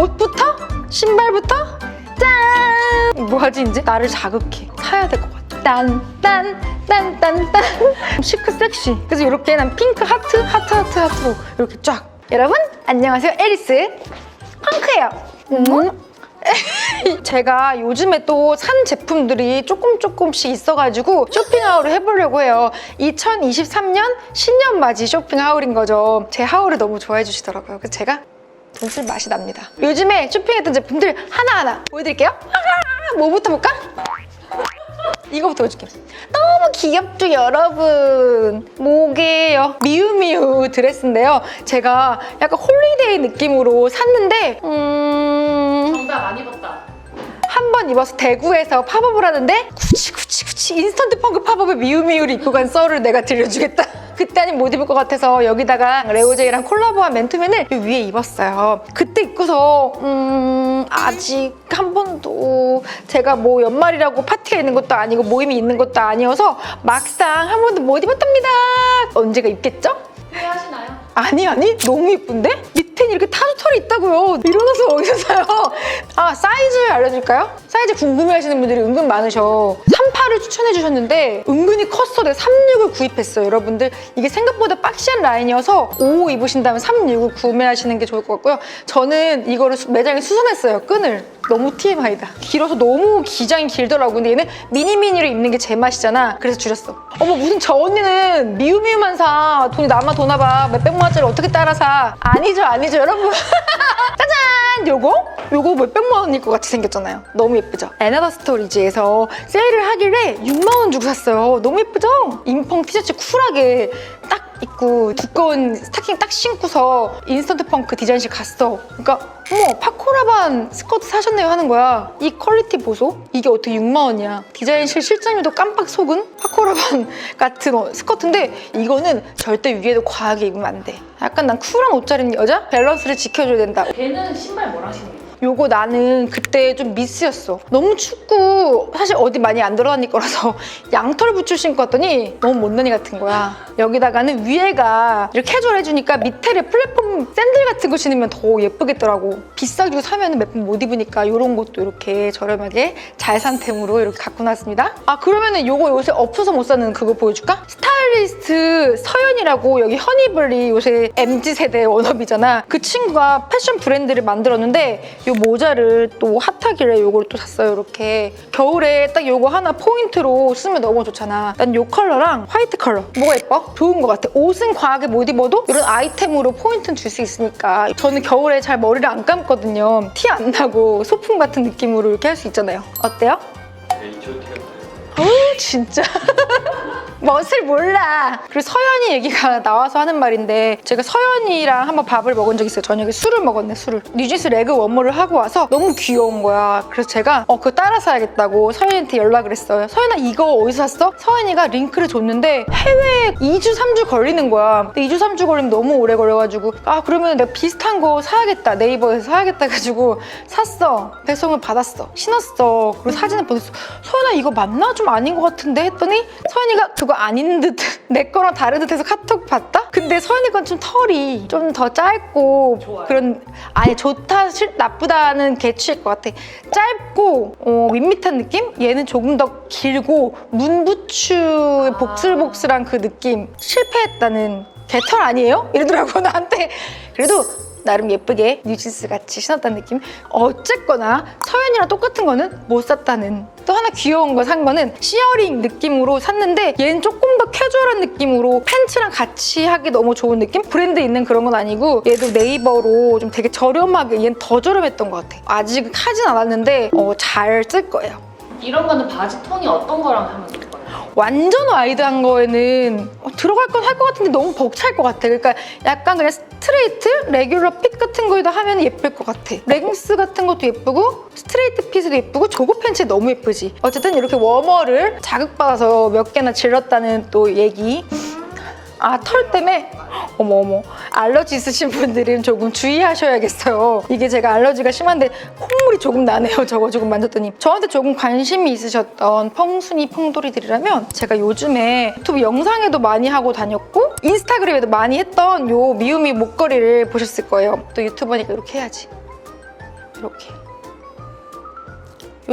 옷부터? 신발부터? 짠! 뭐 하지 이제? 나를 자극해. 사야 될 것 같아. 딴, 딴, 딴, 딴, 딴. 시크 섹시. 그래서 이렇게 난 핑크 하트, 하트, 하트, 하트로 이렇게 쫙. 여러분, 안녕하세요. 에리스. 펑크예요. 음. 제가 요즘에 또 산 제품들이 조금 조금씩 있어가지고 쇼핑 하울을 해보려고 해요. 2023년 신년 맞이 쇼핑 하울인 거죠. 제 하울을 너무 좋아해 주시더라고요. 그래서 제가 돈쓸 맛이 납니다. 요즘에 쇼핑했던 제품들 하나하나 보여드릴게요. 아, 뭐부터 볼까? 이거부터 보여줄게요. 너무 귀엽죠, 여러분? 뭐게요? 미우미우 드레스인데요. 제가 약간 홀리데이 느낌으로 샀는데, 음... 정답 안 입었다. 한 번 입어서 대구에서 팝업을 하는데 굳이 굳이 굳이 인스턴트 펑크 팝업에 미우미우를 입고 간 썰을 내가 들려주겠다. 그때 아닌 못 입을 것 같아서 여기다가 레오제이랑 콜라보한 맨투맨을 이 위에 입었어요. 그때 입고서 음 아직 한 번도 제가 뭐 연말이라고 파티가 있는 것도 아니고 모임이 있는 것도 아니어서 막상 한 번도 못 입었답니다. 언제가 입겠죠? 후회하시나요? 아니 아니 너무 예쁜데? 밑에는 이렇게 타조털이 있다고요. 일어나서 어디서 사요? 아 사이즈 알려줄까요? 사이즈 궁금해하시는 분들이 은근 많으셔. 38을 추천해 주셨는데 은근히 컸어. 내가 36을 구입했어요 여러분들. 이게 생각보다 박시한 라인이어서 5 입으신다면 36을 구매하시는 게 좋을 것 같고요. 저는 이거를 수- 매장에 수선했어요 끈을. 너무 TMI다. 길어서 너무 기장이 길더라고 근데 얘는 미니미니로 입는 게 제 맛이잖아. 그래서 줄였어. 어머 무슨 저 언니는 미우미우만 사. 돈이 남아 도나 봐. 몇백만 원짜리 어떻게 따라 사? 아니죠 아니죠 여러분? 짜잔! 요거? 요거 몇백만 원일 것 같이 생겼잖아요. 너무 예쁘죠? 에나더 스토리지에서 세일을 하길래 6만 원 주고 샀어요. 너무 예쁘죠? 인펑 티셔츠 쿨하게 딱 입고 두꺼운 스타킹 딱 신고서 인스턴트 펑크 디자인실 갔어. 그러니까 어머 파코라반 스커트 사셨네요 하는 거야. 이 퀄리티 보소? 이게 어떻게 6만 원이야? 디자인실 실장님도 깜빡 속은 파코라반 같은 어, 스커트인데 이거는 절대 위에도 과하게 입으면 안 돼. 약간 난 쿨한 옷 잘 입는 여자? 밸런스를 지켜줘야 된다. 걔는 신발 뭐랑 신는 거예 요? 요거 나는 그때 좀 미스였어. 너무 춥고 사실 어디 많이 안 들어다닐 거라서 양털 부츠 신고 왔더니 너무 못난이 같은 거야. 여기다가는 위에가 이렇게 캐주얼 해주니까 밑에를 플랫폼 샌들 같은 거 신으면 더 예쁘겠더라고. 주고 사면 몇 번 못 입으니까 이런 것도 이렇게 저렴하게 잘 산 템으로 이렇게 갖고 나왔습니다. 아 그러면은 요거 요새 없어서 못 사는 그거 보여줄까? 스타일리스트 서연이라고 여기 허니블리 요새 MZ 세대 워너비잖아. 그 친구가 패션 브랜드를 만들었는데 요 모자를 또 핫하길래 요걸 또 샀어요. 이렇게 겨울에 딱 요거 하나 포인트로 쓰면 너무 좋잖아. 난 요 컬러랑 화이트 컬러 뭐가 예뻐? 좋은 것 같아. 옷은 과하게 못 입어도 이런 아이템으로 포인트는 줄 수 있으니까 저는 겨울에 잘 머리를 안 감거든요. 티 안 나고 소품 같은 느낌으로 이렇게 할 수 있잖아요. 어때요? 어우 진짜 멋을 몰라. 그리고 서연이 얘기가 나와서 하는 말인데 제가 서연이랑 한번 밥을 먹은 적이 있어요. 저녁에 술을 먹었네 술을. 뉴진스 레그 원모를 하고 와서 너무 귀여운 거야. 그래서 제가 어 그거 따라 사야겠다고 서연이한테 연락을 했어요. 서연아 이거 어디서 샀어? 서연이가 링크를 줬는데 해외에 2주 3주 걸리는 거야. 근데 2주 3주 걸리면 너무 오래 걸려가지고 아 그러면 내가 비슷한 거 사야겠다. 네이버에서 사야겠다 해가지고 샀어. 배송을 받았어. 신었어. 그리고 사진을 보냈어. 서연아 이거 맞나? 좀 아닌 것 같은데? 했더니 서연이가 그거 아닌 듯 내 거랑 다른 듯 해서 카톡 봤다? 근데 서연이 건 좀 털이 좀 더 짧고 좋아요. 그런 아니 좋다 실, 나쁘다는 개취일 것 같아 짧고 어, 밋밋한 느낌? 얘는 조금 더 길고 문부추 복슬복슬한 그 느낌 실패했다는 개털 아니에요? 이러더라고 나한테 그래도 나름 예쁘게 뉴진스 같이 신었다는 느낌 어쨌거나 서연이랑 똑같은 거는 못 샀다는 또 하나 귀여운 거 산 거는 시어링 느낌으로 샀는데 얘는 조금 더 캐주얼한 느낌으로 팬츠랑 같이 하기 너무 좋은 느낌? 브랜드 있는 그런 건 아니고 얘도 네이버로 좀 되게 저렴하게 얘는 더 저렴했던 것 같아 아직 하진 않았는데 어, 잘 쓸 거예요 이런 거는 바지 톤이 어떤 거랑 하면 좋을 거예요? 완전 와이드한 거에는 어, 들어갈 건 할 것 같은데 너무 벅찰 것 같아. 그러니까 약간 그냥 스트레이트, 레귤러 핏 같은 거에도 하면 예쁠 것 같아. 레깅스 같은 것도 예쁘고 스트레이트 핏에도 예쁘고 조거 팬츠 너무 예쁘지. 어쨌든 이렇게 워머를 자극받아서 몇 개나 질렀다는 또 얘기. 아 털 때문에? 어머 어머. 알러지 있으신 분들은 조금 주의하셔야겠어요. 이게 제가 알러지가 심한데 콧물이 조금 나네요. 저거 조금 만졌더니. 저한테 조금 관심이 있으셨던 펑순이 펑돌이들이라면 제가 요즘에 유튜브 영상에도 많이 하고 다녔고 인스타그램에도 많이 했던 요 미우미 목걸이를 보셨을 거예요. 또 유튜버니까 이렇게 해야지. 이렇게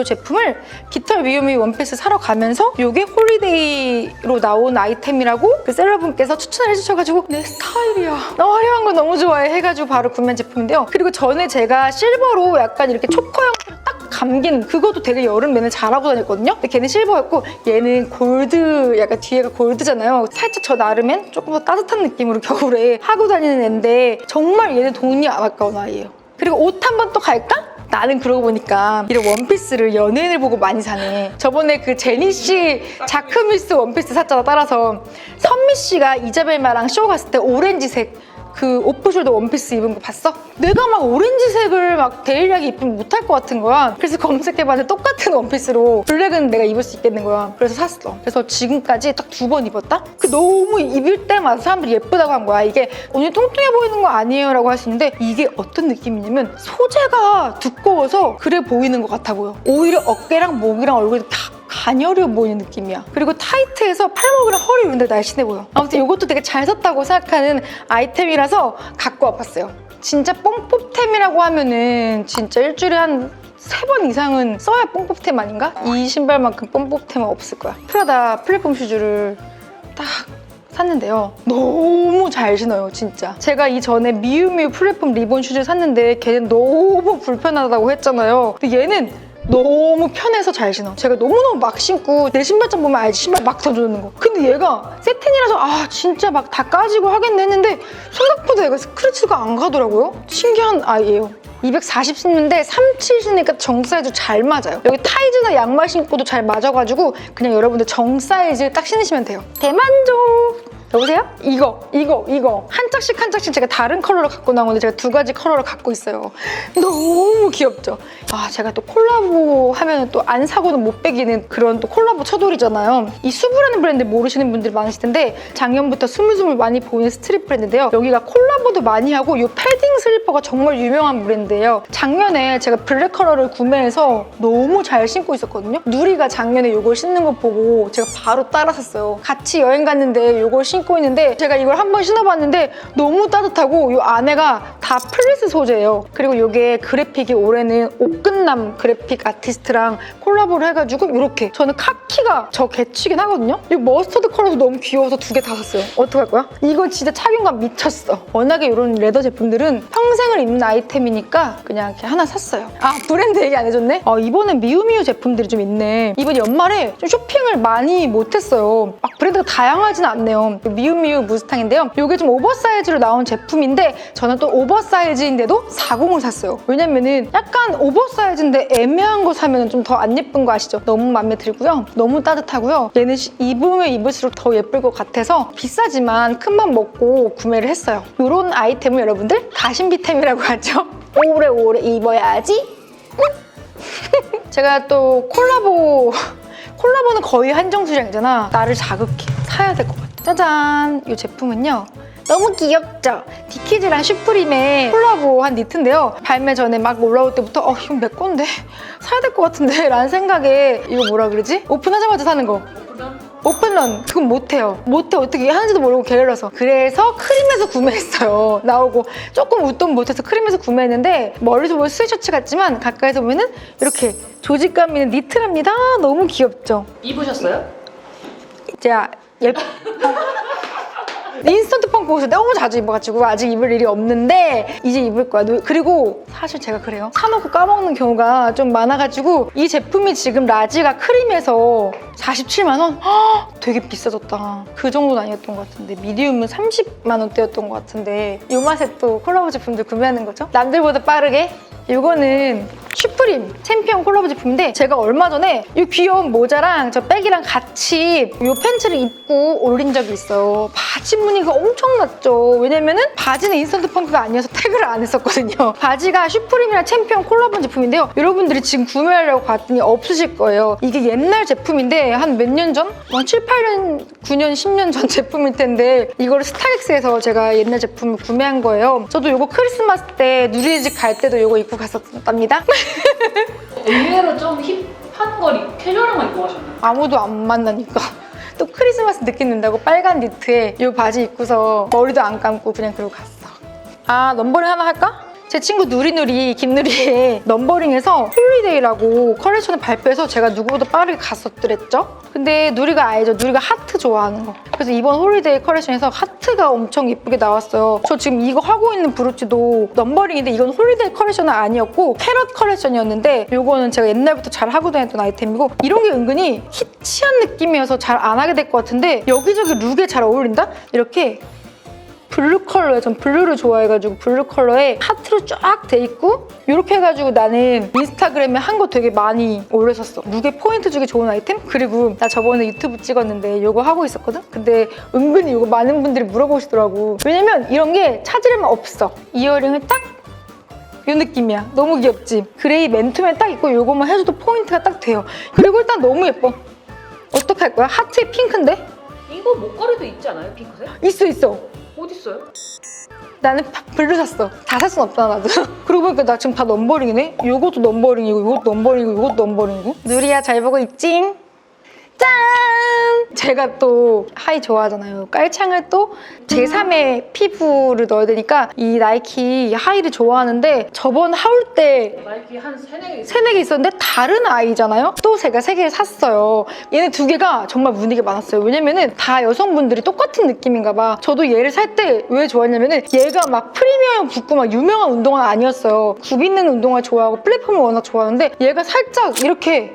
이 제품을 깃털 미유미 원피스 사러 가면서 이게 홀리데이로 나온 아이템이라고 그 셀러분께서 추천을 해주셔가지고 내 스타일이야. 나 화려한 거 너무 좋아해 해가지고 바로 구매한 제품인데요. 그리고 전에 제가 실버로 약간 이렇게 초커 형태로 딱 감긴 그것도 되게 여름 내내 잘하고 다녔거든요. 근데 걔는 실버였고 얘는 골드 약간 뒤에가 골드잖아요. 살짝 저 나름엔 조금 더 따뜻한 느낌으로 겨울에 하고 다니는 앤데 정말 얘는 돈이 안 아까운 아이예요. 그리고 옷 한 번 또 갈까? 나는 그러고 보니까 이런 원피스를 연예인을 보고 많이 사네. 저번에 그 제니 씨 자크미스 원피스 샀잖아 따라서 선미 씨가 이자벨마랑 쇼 갔을 때 오렌지색 그 오프숄더 원피스 입은 거 봤어? 내가 막 오렌지색을 막 데일리하게 입으면 못할 것 같은 거야. 그래서 검색해봤는데 똑같은 원피스로 블랙은 내가 입을 수 있겠는 거야. 그래서 샀어. 그래서 지금까지 딱 두 번 입었다? 그 너무 입을 때마다 사람들이 예쁘다고 한 거야. 이게 언니 통통해 보이는 거 아니에요? 라고 하시는데 이게 어떤 느낌이냐면 소재가 두꺼워서 그래 보이는 것 같아 보여. 오히려 어깨랑 목이랑 얼굴이 다 가녀려 보이는 느낌이야. 그리고 타이트해서 팔목이랑 허리 이런 데 날씬해 보여. 아무튼 이것도 되게 잘 샀다고 생각하는 아이템이라서 갖고 와봤어요. 진짜 뽕뽑템이라고 하면은 진짜 일주일에 한 세번 이상은 써야 뽕뽑템 아닌가? 이 신발만큼 뽕뽑템은 없을 거야. 프라다 플랫폼 슈즈를 딱 샀는데요. 너무 잘 신어요, 진짜. 제가 이전에 미우미우 플랫폼 리본 슈즈 샀는데 걔는 너무 불편하다고 했잖아요. 근데 얘는 너무 편해서 잘 신어. 제가 너무너무 막 신고 내 신발장 보면 알지 신발 막 던져주는 거. 근데 얘가 세텐이라서 아 진짜 막 다 까지고 하겠네 했는데 생각보다 얘가 스크래치가 안 가더라고요. 신기한 아이예요. 240 신는데 37 신으니까 정 사이즈 잘 맞아요. 여기 타이즈나 양말 신고도 잘 맞아가지고 그냥 여러분들 정 사이즈 딱 신으시면 돼요. 대만족! 여보세요? 이거, 이거, 이거. 한 짝씩 한 짝씩 제가 다른 컬러로 갖고 나오는데 제가 두 가지 컬러를 갖고 있어요. 너무 귀엽죠? 아, 제가 또 콜라보 하면 또 안 사고는 못 빼기는 그런 또 콜라보 처돌이잖아요. 이 수브라는 브랜드 모르시는 분들이 많으실 텐데 작년부터 스물스물 많이 보이는 스트릿 브랜드인데요. 여기가 콜라보도 많이 하고 이 패딩 슬리퍼가 정말 유명한 브랜드예요. 작년에 제가 블랙 컬러를 구매해서 너무 잘 신고 있었거든요. 누리가 작년에 이걸 신는 거 보고 제가 바로 따라 샀어요. 같이 여행 갔는데 이걸 신고 있는데 제가 이걸 한번 신어봤는데 너무 따뜻하고 이 안에가 다 플리스 소재예요. 그리고 이게 그래픽이 올해는 옥근남 그래픽 아티스트랑 콜라보를 해가지고 이렇게 저는 카키가 저 개치긴 하거든요. 이 머스터드 컬러도 너무 귀여워서 두 개 다 샀어요. 어떡할 거야? 이거 진짜 착용감 미쳤어. 워낙에 이런 레더 제품들은 평생을 입는 아이템이니까 그냥 이렇게 하나 샀어요. 아 브랜드 얘기 안 해줬네? 아 이번엔 미우미우 제품들이 좀 있네. 이번 연말에 좀 쇼핑을 많이 못했어요. 막 브랜드가 다양하진 않네요. 미우미우 무스탕인데요. 이게 좀 오버사이즈로 나온 제품인데 저는 또 오버사이즈인데도 40을 샀어요. 왜냐면은 약간 오버사이즈인데 애매한 거 사면 좀 더 안 예쁜 거 아시죠? 너무 마음에 들고요. 너무 따뜻하고요. 얘는 시- 입으면 입을수록 더 예쁠 것 같아서 비싸지만 큰맘 먹고 구매를 했어요. 이런 아이템을 여러분들 가심비템이라고 하죠. 오래오래 입어야지. 제가 또 콜라보 콜라보는 거의 한정 수량이잖아. 나를 자극해. 사야 될 것 같아. 짜잔! 이 제품은요. 너무 귀엽죠? 디키즈랑 슈프림의 콜라보한 니트인데요. 발매 전에 막 올라올 때부터 어, 이건 내 건데? 사야 될 것 같은데? 라는 생각에 이거 뭐라 그러지? 오픈하자마자 사는 거. 오픈런 그건 못해요 못해 어떻게 하는지도 모르고 게을러서 그래서 크림에서 구매했어요 나오고 조금 웃돈 못해서 크림에서 구매했는데 멀리서 보면 스웨셔츠 같지만 가까이서 보면은 이렇게 조직감 있는 니트랍니다 너무 귀엽죠 입으셨어요? 제가 예 인스턴트 펑크 옷을 너무 자주 입어가지고 아직 입을 일이 없는데 이제 입을 거야. 노- 그리고 사실 제가 그래요. 사놓고 까먹는 경우가 좀 많아가지고 이 제품이 지금 라지가 크림에서 47만 원? 헉, 되게 비싸졌다. 그 정도는 아니었던 것 같은데 미디움은 30만 원대였던 것 같은데 이 맛에 또 콜라보 제품들 구매하는 거죠. 남들보다 빠르게 이거는 슈프림 챔피언 콜라보 제품인데 제가 얼마 전에 이 귀여운 모자랑 저 백이랑 같이 이 팬츠를 입고 올린 적이 있어요. 바지 무늬가 엄청났죠. 왜냐면은 바지는 인스턴트 펑크가 아니어서 태그를 안 했었거든요. 바지가 슈프림이랑 챔피언 콜라보 제품인데요. 여러분들이 지금 구매하려고 봤더니 없으실 거예요. 이게 옛날 제품인데 한 몇 년 전? 한 7, 8년, 9년, 10년 전 제품일 텐데 이거를 스타렉스에서 제가 옛날 제품을 구매한 거예요. 저도 이거 크리스마스 때 누리집 갈 때도 이거 입고 갔었답니다. 의외로 좀 힙한 걸 입- 캐주얼한 걸 입고 가셨나요? 아무도 안 만나니까 또 크리스마스 느낌 낸다고 빨간 니트에 이 바지 입고서 머리도 안 감고 그냥 그러고 갔어 아 넘버링 하나 할까? 제 친구 누리누리 김누리의 넘버링에서 홀리데이라고 컬렉션을 발표해서 제가 누구보다 빠르게 갔었더랬죠. 근데 누리가 알죠. 누리가 하트 좋아하는 거. 그래서 이번 홀리데이 컬렉션에서 하트가 엄청 예쁘게 나왔어요. 저 지금 이거 하고 있는 브로치도 넘버링인데 이건 홀리데이 컬렉션은 아니었고 캐럿 컬렉션이었는데 이거는 제가 옛날부터 잘 하고 다녔던 아이템이고 이런 게 은근히 히치한 느낌이어서 잘 안 하게 될 것 같은데 여기저기 룩에 잘 어울린다? 이렇게 블루 컬러에 전 블루를 좋아해가지고 블루 컬러에 하트로 쫙 돼 있고 이렇게 해가지고 나는 인스타그램에 한 거 되게 많이 올렸었어 룩에 포인트 주기 좋은 아이템? 그리고 나 저번에 유튜브 찍었는데 이거 하고 있었거든? 근데 은근히 이거 많은 분들이 물어보시더라고 왜냐면 이런 게 찾으려면 없어 이어링을 딱 이 느낌이야. 너무 귀엽지? 그레이 맨투맨 딱 있고 이거만 해줘도 포인트가 딱 돼요. 그리고 일단 너무 예뻐. 어떻게 할 거야? 하트에 핑크인데? 이거 목걸이도 있지 않아요? 핑크색? 있어 있어. 어디 있어요? 나는 파- 블루 샀어. 다 살 순 없잖아, 나도. 그러고 보니까 나 지금 다 넘버링이네? 요것도 넘버링이고, 요것도 넘버링이고, 요것도 넘버링이고. 누리야, 잘 보고 있지? 짠! 제가 또 하이 좋아하잖아요. 깔창을 또 제3의 피부를 넣어야 되니까 이 나이키 하이를 좋아하는데 저번 하울 때 나이키 한 세네 개 있어요. 세네 개 있었는데 다른 아이잖아요. 또 제가 세 개를 샀어요. 얘네 두 개가 정말 문의가 많았어요. 왜냐면은 다 여성분들이 똑같은 느낌인가 봐. 저도 얘를 살 때 왜 좋아했냐면은 얘가 막 프리미엄 붙고 막 유명한 운동화 아니었어요. 굽 있는 운동화 좋아하고 플랫폼을 워낙 좋아하는데 얘가 살짝 이렇게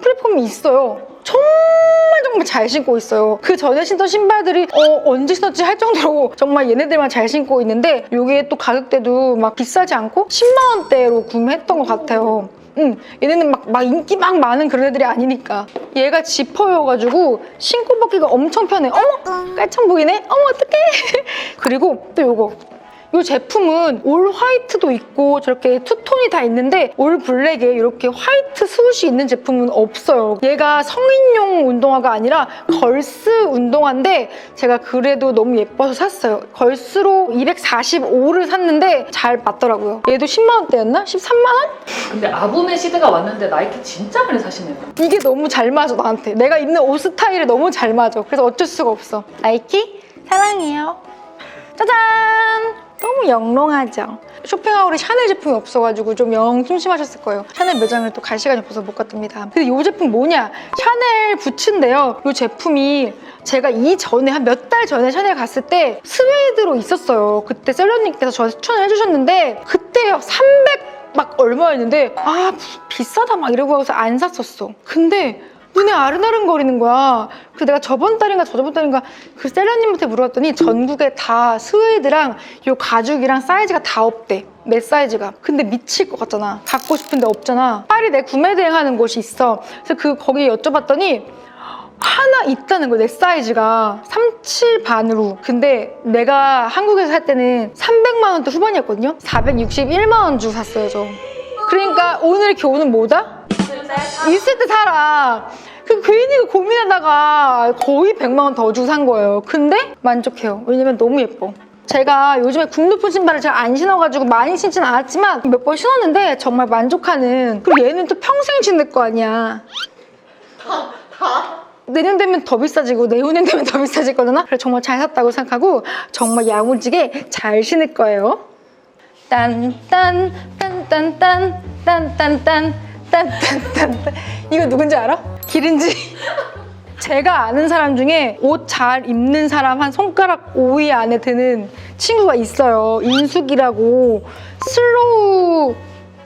플랫폼이 있어요. 정말 정말 잘 신고 있어요. 그 전에 신던 신발들이 어, 언제 신었지 할 정도로 정말 얘네들만 잘 신고 있는데 이게 또 가격대도 막 비싸지 않고 10만 원대로 구매했던 것 같아요. 응, 얘네는 막, 막 인기 막 많은 그런 애들이 아니니까. 얘가 지퍼여가지고 신고 벗기가 엄청 편해. 어머! 깔창 보이네? 어머, 어떡해! 그리고 또 요거. 이 제품은 올 화이트도 있고 저렇게 투톤이 다 있는데 올 블랙에 이렇게 화이트 스우시 있는 제품은 없어요. 얘가 성인용 운동화가 아니라 걸스 운동화인데 제가 그래도 너무 예뻐서 샀어요. 걸스로 245를 샀는데 잘 맞더라고요. 얘도 10만 원대였나? 13만 원? 근데 아붐의 시대가 왔는데 나이키 진짜 많이 사시네요. 이게 너무 잘 맞아 나한테. 내가 입는 옷 스타일에 너무 잘 맞아. 그래서 어쩔 수가 없어. 나이키 사랑해요. 짜잔! 너무 영롱하죠? 쇼핑하울에 샤넬 제품이 없어가지고 좀 영 심심하셨을 거예요. 샤넬 매장을 또 갈 시간이 없어서 못 갔답니다. 근데 이 제품 뭐냐? 샤넬 부츠인데요. 이 제품이 제가 이전에 한 몇 달 전에 샤넬 갔을 때 스웨이드로 있었어요. 그때 셀러님께서 저한테 추천을 해주셨는데 그때 300막 얼마였는데 아 비싸다 막 이러고 하고서 안 샀었어. 근데 눈에 아른아른거리는 거야. 그래서 내가 저번 달인가 저저번 달인가 그 셀러님한테 물어봤더니 전국에 다 스웨이드랑 요 가죽이랑 사이즈가 다 없대. 내 사이즈가. 근데 미칠 것 같잖아. 갖고 싶은데 없잖아. 파리 내 구매 대행하는 곳이 있어. 그래서 그 거기 여쭤봤더니 하나 있다는 거야 내 사이즈가 37 반으로 근데 내가 한국에서 살 때는 300만 원대 후반이었거든요 461만 원 주고 샀어요 저 그러니까 오늘 겨우는 뭐다? 있을 때 사라. 그 괜히 그 고민하다가 거의 100만 원 더 주고 산 거예요. 근데 만족해요. 왜냐면 너무 예뻐. 제가 요즘에 굽 높은 신발을 잘 안 신어가지고 많이 신진 않았지만 몇 번 신었는데 정말 만족하는. 그리고 얘는 또 평생 신을 거 아니야. 내년 되면 더 비싸지고 내후년 되면 더 비싸질 거잖아. 그래서 정말 잘 샀다고 생각하고 정말 야무지게 잘 신을 거예요. 딴 딴 딴 딴 딴 딴 딴 딴 딴딴딴 이거 누군지 알아? 기린지. 제가 아는 사람 중에 옷 잘 입는 사람 한 손가락 5위 안에 드는 친구가 있어요. 인숙이라고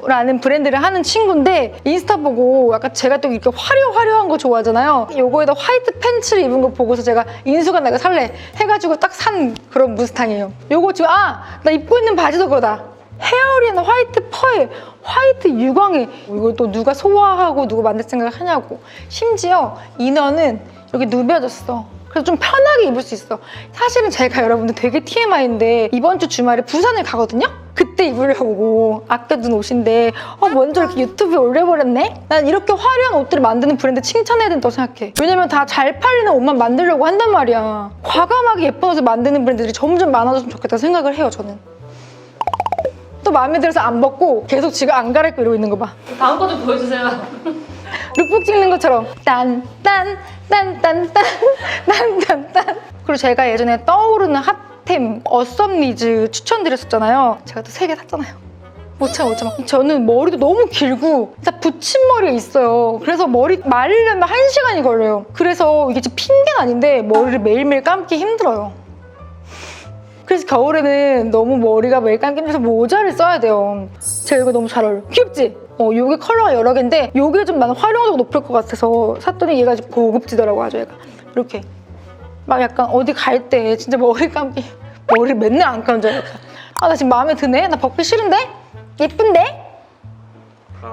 슬로우라는 브랜드를 하는 친구인데 인스타 보고 약간 제가 또 이렇게 화려화려한 거 좋아하잖아요. 요거에다 화이트 팬츠를 입은 거 보고서 제가 인수가 내가 살래 해가지고 딱 산 그런 무스탕이에요. 요거 지금 아 나 입고 있는 바지도 그거다. 헤어리는 화이트 펄, 화이트 유광에 이걸 또 누가 소화하고 누가 만들 생각을 하냐고. 심지어 이너는 여기 누벼졌어. 그래서 좀 편하게 입을 수 있어. 사실은 제가 여러분들 되게 TMI인데 이번 주 주말에 부산을 가거든요? 그때 입으려고 아껴둔 옷인데 어, 먼저 이렇게 유튜브에 올려버렸네? 난 이렇게 화려한 옷들을 만드는 브랜드 칭찬해야 된다고 생각해. 왜냐면 다 잘 팔리는 옷만 만들려고 한단 말이야. 과감하게 예쁜 옷을 만드는 브랜드들이 점점 많아졌으면 좋겠다 생각을 해요, 저는. 또 마음에 들어서 안 벗고 계속 지금 안 갈아입고 이러고 있는 거 봐. 다음 거 좀 보여주세요. 룩북 찍는 것처럼 딴 딴 딴 딴 딴 딴딴딴. 그리고 제가 예전에 떠오르는 핫템 어썸리즈 추천드렸었잖아요. 제가 또 세 개 샀잖아요. 못 참아 못 참아 저는 머리도 너무 길고 다 붙임머리가 있어요. 그래서 머리 말리려면 한 시간이 걸려요. 그래서 이게 진짜 핑계는 아닌데 머리를 매일매일 감기 힘들어요 그래서 겨울에는 너무 머리가 매일 감기 힘들어서 모자를 써야 돼요. 제가 이거 너무 잘 어울려. 귀엽지? 어, 요게 컬러가 여러 개인데 요게 좀 나는 활용도가 높을 것 같아서 샀더니 얘가 좀 고급지더라고 아주 얘가. 이렇게. 막 약간 어디 갈 때 진짜 머리 감기 머리 맨날 안 알겠다 아나 지금 마음에 드네? 나 벗기 싫은데? 예쁜데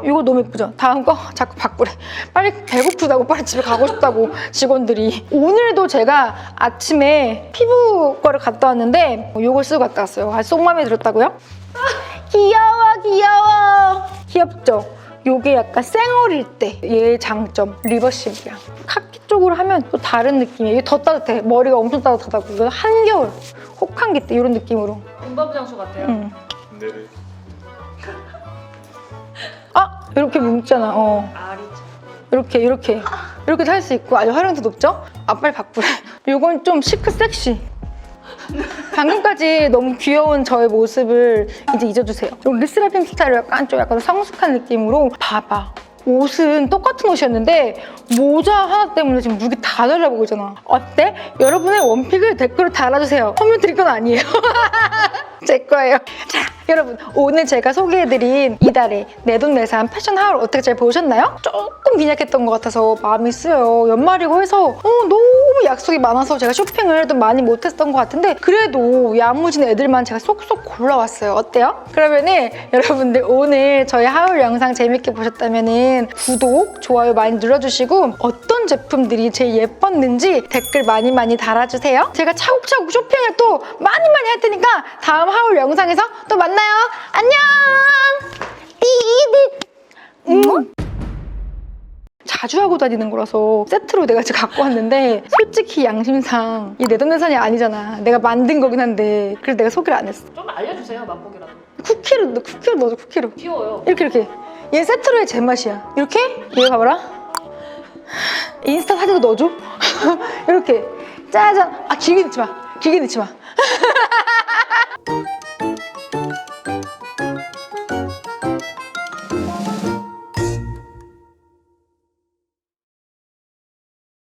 이거 너무 예쁘죠? 다음 거? 자꾸 바꾸래. 빨리 배고프다고 빨리 집에 가고 싶다고 직원들이. 오늘도 제가 아침에 피부 거를 갔다 왔는데 이걸 쓰고 갔다 왔어요. 아주 속 마음에 들었다고요? 귀여워 귀여워. 귀엽죠? 요게 약간 쌩얼일 때 얘의 장점 리버시블이야. 카키 쪽으로 하면 또 다른 느낌이에요. 이게 더 따뜻해. 머리가 엄청 따뜻하다고. 이거 한겨울 혹한기 때 이런 느낌으로. 군밤 장수 같아요. 음. 이렇게 뭉잖아 어. 이렇게 이렇게. 이렇게도 할수 있고. 아주 활용도 높죠? 아 빨리 바꾸래 요건 좀 시크 섹시. 방금까지 너무 귀여운 저의 모습을 이제 잊어주세요. 요 르스라핌 스타일로 약간 좀 약간 성숙한 느낌으로 봐봐. 옷은 똑같은 옷이었는데 모자 하나 때문에 지금 무기 다 달라보고 있잖아. 어때? 여러분의 원픽을 댓글로 달아주세요. 선물 드릴 건 아니에요. 제 거예요. 자, 여러분 오늘 제가 소개해드린 이달의 내돈내산 패션 하울 어떻게 잘 보셨나요? 조금 빈약했던 것 같아서 마음이 쓰여요. 연말이고 해서 어, 너무 약속이 많아서 제가 쇼핑을 좀 많이 못했던 것 같은데 그래도 야무진 애들만 제가 쏙쏙 골라왔어요. 어때요? 그러면은 여러분들 오늘 저희 하울 영상 재밌게 보셨다면은 구독, 좋아요 많이 눌러주시고 어떤 제품들이 제일 예뻤는지 댓글 많이 많이 달아주세요. 제가 차곡차곡 쇼핑을 또 많이 많이 할 테니까 다음 하울 영상에서 또 만나요. 안녕! 삐삐! 음. 자주 하고 다니는 거라서 세트로 내가 지금 갖고 왔는데 솔직히 양심상 이 내돈내산이 아니잖아. 내가 만든 거긴 한데 그래서 내가 소개를 안 했어. 좀 알려주세요 맛보기라도. 쿠키로 넣어, 쿠키로 넣어줘 쿠키로. 귀여워요. 이렇게 이렇게 얘 세트로의 제맛이야 이렇게 얘 봐봐라 인스타 사진도 넣어줘 이렇게 짜잔 아 길게 넣지 마 길게 넣지 마